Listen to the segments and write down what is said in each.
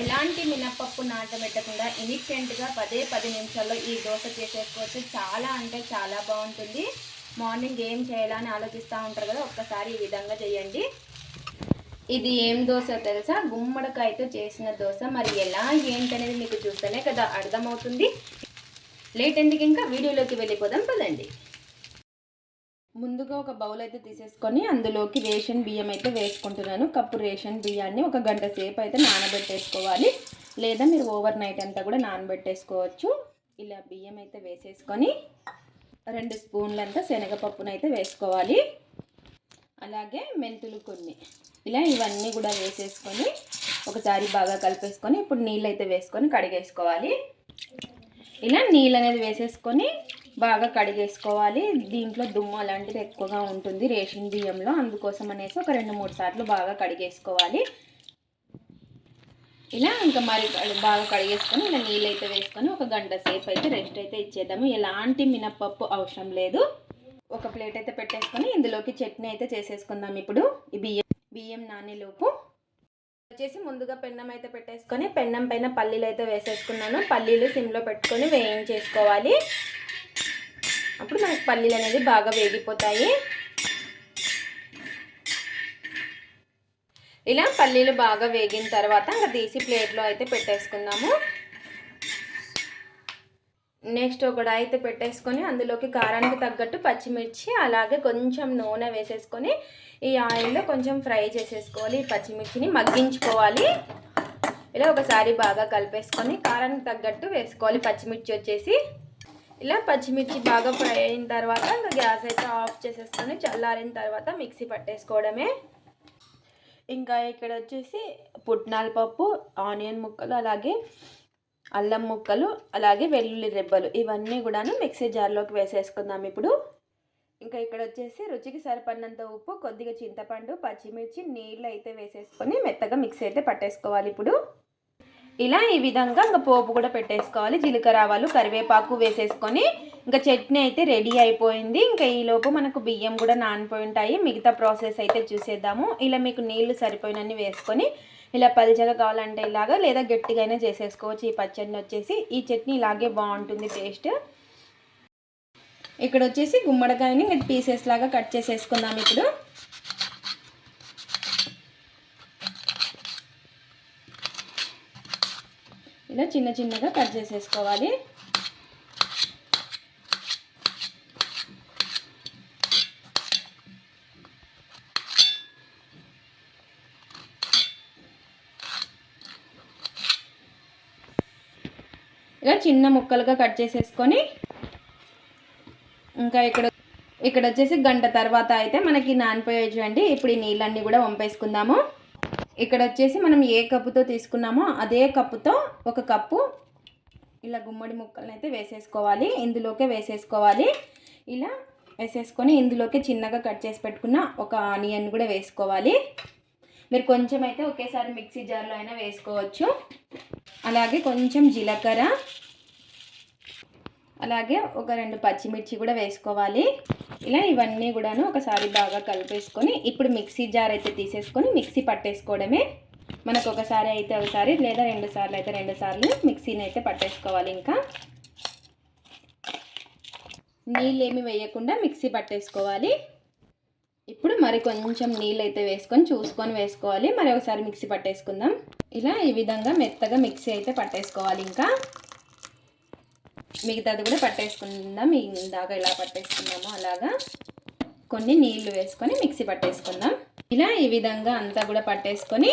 ఎలాంటి మినపప్పు నాటబెట్టకుండా ఇన్స్టెంట్గా పదే పది నిమిషాల్లో ఈ దోశ చేసేసుకోవచ్చు. చాలా అంటే చాలా బాగుంటుంది. మార్నింగ్ ఏం చేయాలని ఆలోచిస్తూ ఉంటారు కదా ఒక్కసారి ఈ విధంగా చేయండి. ఇది ఏం దోశ తెలుసా? గుమ్మడికాయతో చేసిన దోశ. మరి ఎలా ఏంటనేది మీకు చూస్తేనే కదా అర్థమవుతుంది. లేట్ ఎందుకు ఇంకా? వీడియోలోకి వెళ్ళిపోదాం పదండి. ముందుగా ఒక బౌల్ అయితే తీసేసుకొని అందులోకి రేషన్ బియ్యం అయితే వేసుకుంటున్నాను. కప్పు రేషన్ బియ్యాన్ని ఒక గంట సేపు అయితే నానబెట్టేసుకోవాలి. లేదా మీరు ఓవర్ నైట్ అంతా కూడా నానబెట్టేసుకోవచ్చు. ఇలా బియ్యం అయితే వేసేసుకొని రెండు స్పూన్లంతా శనగపప్పునైతే వేసుకోవాలి. అలాగే మెంతులు కొన్ని. ఇలా ఇవన్నీ కూడా వేసేసుకొని ఒకసారి బాగా కలిపేసుకొని ఇప్పుడు నీళ్ళు అయితే వేసుకొని కడిగేసుకోవాలి. ఇలా నీళ్ళు అనేది వేసేసుకొని బాగా కడిగేసుకోవాలి. దీంట్లో దుమ్ము అలాంటిది ఎక్కువగా ఉంటుంది రేషన్ బియ్యంలో. అందుకోసం అనేసి ఒక రెండు మూడు సార్లు బాగా కడిగేసుకోవాలి. ఇలా ఇంకా మరి బాగా కడిగేసుకొని ఇలా నీళ్ళు అయితే వేసుకొని ఒక గంట సేపు అయితే రెస్ట్ అయితే ఇచ్చేద్దాము. ఎలాంటి మినప్పప్పు అవసరం లేదు. ఒక ప్లేట్ అయితే పెట్టేసుకొని ఇందులోకి చట్నీ అయితే చేసేసుకుందాం ఇప్పుడు. ఈ బియ్యం బియ్యం నానేలోపు వచ్చేసి ముందుగా పెన్నం అయితే పెట్టేసుకొని పెన్నం పైన పల్లీలు అయితే వేసేసుకున్నాను. పల్లీలు సిమ్లో పెట్టుకొని వేయించేసుకోవాలి. అప్పుడు మనకు పల్లీలు అనేది బాగా వేగిపోతాయి. ఇలా పల్లీలు బాగా వేగిన తర్వాత ఇంకా తీసి ప్లేట్లో అయితే పెట్టేసుకుందాము. నెక్స్ట్ ఒకటి అయితే పెట్టేసుకొని అందులోకి కారానికి తగ్గట్టు పచ్చిమిర్చి అలాగే కొంచెం నూనె వేసేసుకొని ఈ ఆయిల్లో కొంచెం ఫ్రై చేసేసుకోవాలి. ఈ పచ్చిమిర్చిని మగ్గించుకోవాలి. ఇలా ఒకసారి బాగా కలిపేసుకొని కారానికి తగ్గట్టు వేసుకోవాలి. పచ్చిమిర్చి వచ్చేసి ఇలా పచ్చిమిర్చి బాగా ఫ్రై అయిన తర్వాత ఇంకా గ్యాస్ అయితే ఆఫ్ చేసేసుకొని చల్లారిన తర్వాత మిక్సీ పట్టేసుకోవడమే. ఇంకా ఇక్కడ వచ్చేసి పుట్నాల పప్పు ఆనియన్ ముక్కలు అలాగే అల్లం ముక్కలు అలాగే వెల్లుల్లి రెబ్బలు ఇవన్నీ కూడాను మిక్సీ జార్లోకి వేసేసుకుందాం ఇప్పుడు. ఇంకా ఇక్కడ వచ్చేసి రుచికి సరిపడినంత ఉప్పు కొద్దిగా చింతపండు పచ్చిమిర్చి నీళ్ళు అయితే వేసేసుకొని మెత్తగా మిక్సీ అయితే పట్టేసుకోవాలి ఇప్పుడు. ఇలా ఈ విధంగా ఇంకా పోపు కూడా పెట్టేసుకోవాలి. జీలకర్ర ఆవాలు కరివేపాకు వేసేసుకొని ఇంకా చట్నీ అయితే రెడీ అయిపోయింది. ఇంకా ఈలోపు మనకు బియ్యం కూడా నానిపోయి ఉంటాయి. మిగతా ప్రాసెస్ అయితే చూసేద్దాము. ఇలా మీకు నీళ్ళు సరిపోయినన్ని వేసుకొని ఇలా పలిచగా కావాలంటే ఇలాగా లేదా గట్టిగానే చేసేసుకోవచ్చు. ఈ పచ్చడిని వచ్చేసి ఈ చట్నీ ఇలాగే బాగుంటుంది టేస్ట్. ఇక్కడ వచ్చేసి గుమ్మడికాయని ఇంకా పీసెస్ లాగా కట్ చేసేసుకుందాం ఇప్పుడు. ఇలా చిన్న చిన్నగా కట్ చేసేసుకోవాలి. ఇలా చిన్న ముక్కలుగా కట్ చేసేసుకొని ఇంకా ఇక్కడ ఇక్కడ వచ్చేసి గంట తర్వాత అయితే మనకి నానిపోయే చూడండి. ఇప్పుడు ఈ నీళ్ళన్నీ కూడా వంపేసుకుందాము. ఇక్కడ వచ్చేసి మనం ఏ కప్పుతో తీసుకున్నామో అదే కప్పుతో ఒక కప్పు ఇలా గుమ్మడి ముక్కలను అయితే వేసేసుకోవాలి. ఇందులోకే వేసేసుకోవాలి. ఇలా వేసేసుకొని ఇందులోకి చిన్నగా కట్ చేసి పెట్టుకున్న ఒక ఆనియన్ కూడా వేసుకోవాలి. మీరు కొంచెం అయితే ఒకేసారి మిక్సీ జార్లో అయినా వేసుకోవచ్చు. అలాగే కొంచెం జీలకర్ర అలాగే ఒక రెండు పచ్చిమిర్చి కూడా వేసుకోవాలి. ఇలా ఇవన్నీ కూడాను ఒకసారి బాగా కలిపేసుకొని ఇప్పుడు మిక్సీ జార్ అయితే తీసేసుకొని మిక్సీ పట్టేసుకోవడమే. మనకు ఒకసారి అయితే ఒకసారి లేదా రెండు సార్లు అయితే రెండు సార్లు మిక్సీని అయితే పట్టేసుకోవాలి ఇంకా. నీళ్ళు ఏమి వేయకుండా మిక్సీ పట్టేసుకోవాలి. ఇప్పుడు మరి కొంచెం నీళ్ళు అయితే వేసుకొని చూసుకొని వేసుకోవాలి. మరి ఒకసారి మిక్సీ పట్టేసుకుందాం. ఇలా ఈ విధంగా మెత్తగా మిక్సీ అయితే పట్టేసుకోవాలి ఇంకా. మిగతాది కూడా పట్టేసుకుందాం. ఇందాక ఇలా పట్టేసుకున్నాము అలాగా. కొన్ని నీళ్ళు వేసుకొని మిక్సీ పట్టేసుకుందాం. ఇలా ఈ విధంగా అంతా కూడా పట్టేసుకొని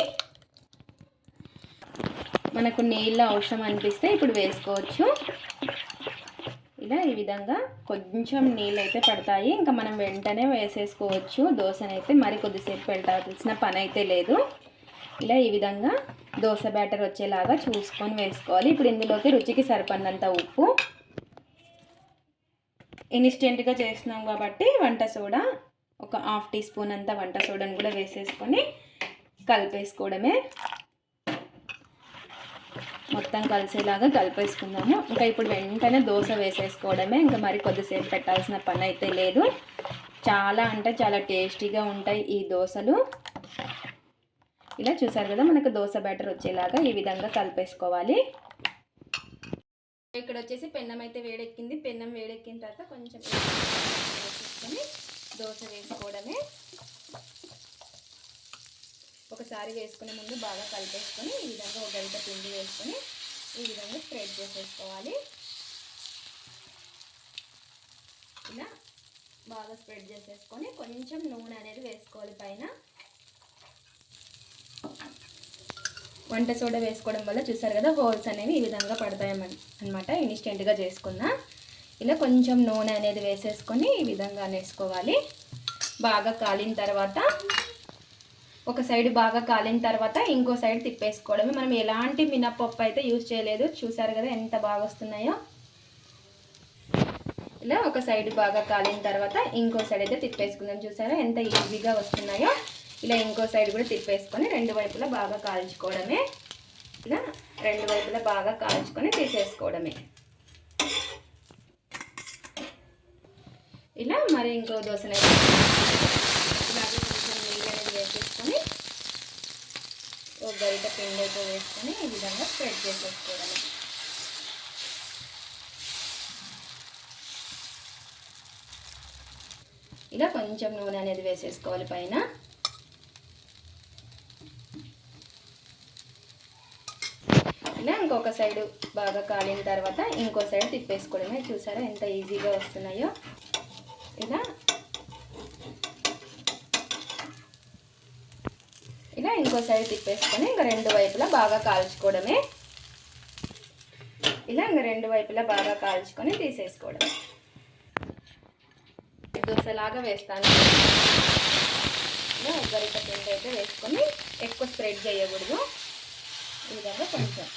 మనకు నీళ్ళు అవసరం అనిపిస్తే ఇప్పుడు వేసుకోవచ్చు. ఇలా ఈ విధంగా కొంచెం నీళ్ళు అయితే పడతాయి. ఇంకా మనం వెంటనే వేసేసుకోవచ్చు. దోశనైతే మరి కొద్దిసేపు పెట్టాల్సిన పని అయితే లేదు. ఇలా ఈ విధంగా దోశ బ్యాటర్ వచ్చేలాగా చూసుకొని వేసుకోవాలి. ఇప్పుడు ఇందులోకి రుచికి సరిపడినంత ఉప్పు. ఇన్స్టెంట్గా చేస్తున్నాం కాబట్టి వంట సోడా ఒక హాఫ్ టీ స్పూన్ అంత వంట సోడాని కూడా వేసేసుకొని కలిపేసుకోవడమే. మొత్తం కలిసేలాగా కలిపేసుకుందాము. ఇంకా ఇప్పుడు వెంటనే దోశ వేసేసుకోవడమే. ఇంకా మరి కొద్దిసేపు పెట్టాల్సిన పని అయితే లేదు. చాలా అంటే చాలా టేస్టీగా ఉంటాయి ఈ దోశలు. ఇలా చూసారు కదా మనకు దోశ బ్యాటర్ వచ్చేలాగా ఈ విధంగా కలిపేసుకోవాలి. ఇక్కడ వచ్చేసి పెన్నం అయితే వేడెక్కింది. పెన్నం వేడెక్కిన తర్వాత కొంచెం వేసుకొని దోశ వేసుకోవడమే. ఒకసారి వేసుకునే ముందు బాగా కలిపేసుకొని ఈ విధంగా ఒక గరిట పిండి వేసుకొని ఈ విధంగా స్ప్రెడ్ చేసేసుకోవాలి. ఇలా బాగా స్ప్రెడ్ చేసేసుకొని కొంచెం నూనె అనేది వేసుకోవాలి పైన. వంట సోడా వేసుకోవడం వల్ల చూసారు కదా హోల్స్ అనేవి ఈ విధంగా పడతాయి అనమాట ఇన్స్టెంట్గా చేసుకున్నా. ఇలా కొంచెం నూనె అనేది వేసేసుకొని ఈ విధంగా వేసుకోవాలి బాగా కాలిన తర్వాత ఒక సైడ్ బాగా కాలిన తర్వాత ఇంకో సైడ్ తిప్పేసుకోవడమే. మనం ఎలాంటి మినప్పప్పు అయితే యూజ్ చేయలేదు. చూసారు కదా ఎంత బాగా వస్తున్నాయో. ఇలా ఒక సైడ్ బాగా కాలిన తర్వాత ఇంకో సైడ్ అయితే తిప్పేసుకుందాం. చూసారా ఎంత ఈజీగా వస్తున్నాయో. ఇలా ఇంకో సైడ్ కూడా తిప్పేసుకొని రెండు వైపులా బాగా కాల్చుకోవడమే. ఇలా రెండు వైపులా బాగా కాల్చుకొని తీసేసుకోవడమే. ఇలా మరి ఇంకో దోశను ఇలాగే కొంచెం నీళ్ళు అనేది వేసేసుకొని ఒక గరిట పిండి అయితే వేసుకొని ఈ విధంగా స్ప్రెడ్ చేసేసుకోవడమే. ఇలా కొంచెం నూనె అనేది వేసేసుకోవాలి పైన ఇలా ఇంకొక సైడ్ బాగా కాలిన తర్వాత ఇంకో సైడ్ తిప్పేసుకోవడమే. చూసారా ఎంత ఈజీగా వస్తున్నాయో? ఇలా. ఇలా ఇంకో సైడ్ తిప్పేసుకొని ఇంకా రెండు వైపులా బాగా కాల్చుకోవడమే. ఇలా ఇంకా రెండు వైపులా బాగా కాల్చుకొని తీసేసుకోవడమే. దోశలాగా వేస్తాను. ఇలా గరిట పిండి అయితే వేసుకొని ఎక్కువ స్ప్రెడ్ చేయకూడదు. ఈ విధంగా కొంచెం.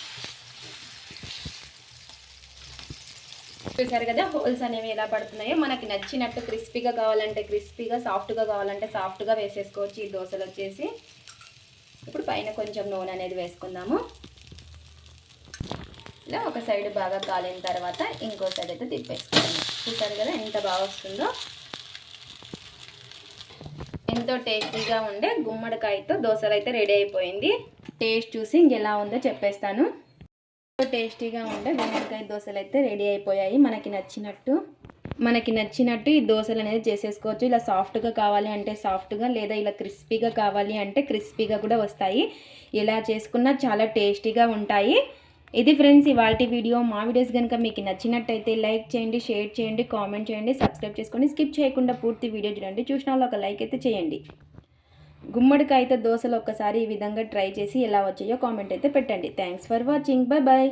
చూసారు కదా హోల్స్ అనేవి ఎలా పడుతున్నాయో. మనకి నచ్చినట్టు క్రిస్పీగా కావాలంటే క్రిస్పీగా సాఫ్ట్గా కావాలంటే సాఫ్ట్గా వేసేసుకోవచ్చు. ఈ దోశలు వచ్చేసి ఇప్పుడు పైన కొంచెం నూనె అనేది వేసుకుందాము. ఇలా ఒక సైడ్ బాగా కాలిన తర్వాత ఇంకో సైడ్ అయితే తిప్పేసుకోవాలి. చూసారు కదా ఎంత బాగా వస్తుందో. ఎంతో టేస్టీగా ఉండే గుమ్మడికాయతో దోశలు అయితే రెడీ అయిపోయింది. టేస్ట్ చూసి ఇంకెలా ఉందో చెప్పేస్తాను. ఎంతో టేస్టీగా ఉండే బెండకాయ దోశలు అయితే రెడీ అయిపోయాయి. మనకి నచ్చినట్టు మనకి నచ్చినట్టు ఈ దోశలు అనేది చేసేసుకోవచ్చు. ఇలా సాఫ్ట్గా కావాలి అంటే సాఫ్ట్గా లేదా ఇలా క్రిస్పీగా కావాలి అంటే క్రిస్పీగా కూడా వస్తాయి. ఇలా చేసుకున్నా చాలా టేస్టీగా ఉంటాయి. ఇది ఫ్రెండ్స్ ఇవాళ వీడియో. మా వీడియోస్ కనుక మీకు నచ్చినట్టయితే లైక్ చేయండి షేర్ చేయండి కామెంట్ చేయండి సబ్స్క్రైబ్ చేసుకోండి స్కిప్ చేయకుండా పూర్తి వీడియో చూడండి. చూసిన ఒక లైక్ అయితే చేయండి. గుమ్మడికాయతో దోశలు ఒక్కసారి ఈ విధంగా ట్రై చేసి ఎలా వచ్చాయో కామెంట్ అయితే పెట్టండి. Thanks for watching bye bye